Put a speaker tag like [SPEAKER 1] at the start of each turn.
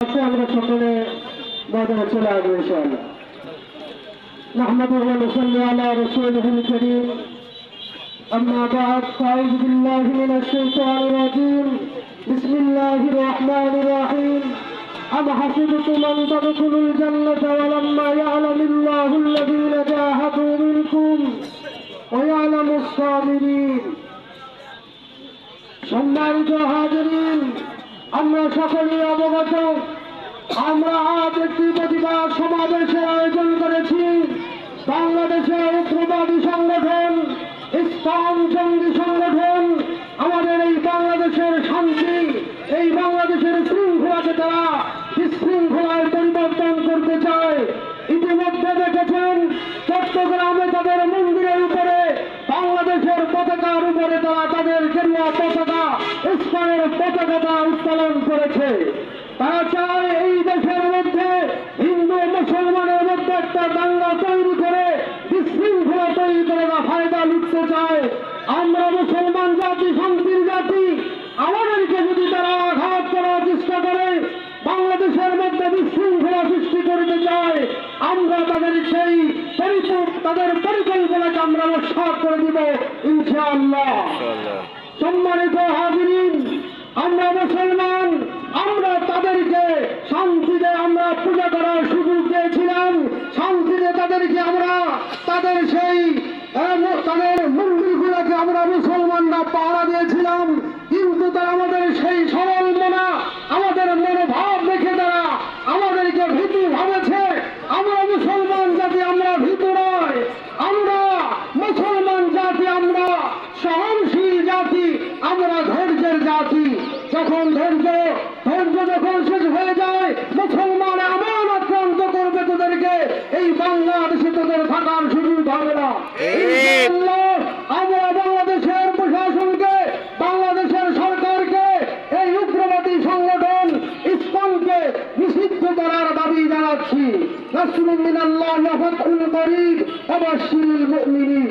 [SPEAKER 1] আছে আমরা সকলে ময়দানে চলে আসবো ইনশাআল্লাহ نحمده ونصلي على رسوله الكريم أما بعد فأعوذ بالله من الشيطان الرجيم بسم الله الرحمن الرحيم أم حسبتم أن تدخلوا الجنة ولما يعلم الله الذين جاهدوا منكم ويعلم الصابرين সম্মানিত হাজরিন আমরা সকলেই অবগত। আমরা আজ একটি প্রতিবাদ সমাবেশের আয়োজন করেছি। বাংলাদেশের উগ্রবাদী সংগঠন ইসলাম জঙ্গি সংগঠন, আমাদের এই বাংলাদেশের শান্তি, এই বাংলাদেশের শৃঙ্খলাকে তারা বিশৃঙ্খলায় পরিবর্তন করতে চায়। ইতিমধ্যে দেখেছেন, চট্টগ্রামে তাদের মন্দিরের উপরে, বাংলাদেশের পতাকার উপরে তারা তাদের গেরুয়া পতাকা ইসলামের উত্তোলন করেছে। তারা চায় এই দেশের মধ্যে হিন্দু মুসলমানের মধ্যে একটা দাঙ্গা তৈরি করে বিশৃঙ্খলা তৈরি করে না ফায়দা লুটতে চায়। আমরা মুসলমান জাতি শান্তির জাতি আমাদেরকে যদি তারা আঘাত করার চেষ্টা করে বাংলাদেশের মধ্যে বিশৃঙ্খলা সৃষ্টি করতে চায় আমরা তাদের সেই তাদের পরিকল্পনাকে আমরা নস্বাত করে দিব ইনশাআল্লাহ। সম্মানিত হাজিরিন আমরা মুসলমান শান্তিতে আমরা পূজা করার সুযোগ দিয়েছিলাম শান্তিতে তাদেরকে আমরা, তাদের সেই তাদের মন্দিরগুলোকে আমরা মুসলমানরা পাহারা দিয়েছিলাম। কিন্তু তারা আমাদের সেই সরল মনা, আমাদের মনোভাব দেখে তারা আমাদেরকে ভীতু ভাবেছে। আমরা মুসলমান জাতি, আমরা ভীতু নয়। আমরা মুসলমান জাতি, আমরা সহনশীল জাতি, আমরা ধৈর্যের জাতি। যখন ধৈর্য ধৈর্য যখন শেষ হয়ে যায় মুসলমান এমন আক্রান্ত করবে তোদেরকে এই বাংলাদেশে তোদের থাকার সুযোগ হবে না। আমরা বাংলাদেশের প্রশাসনকে বাংলাদেশের সরকারকে এই উগ্রবাদী সংগঠন ইসলামকে নিষিদ্ধ করার দাবি জানাচ্ছি। নাসরুল মিনাল্লাহ করিব মুমিনিন।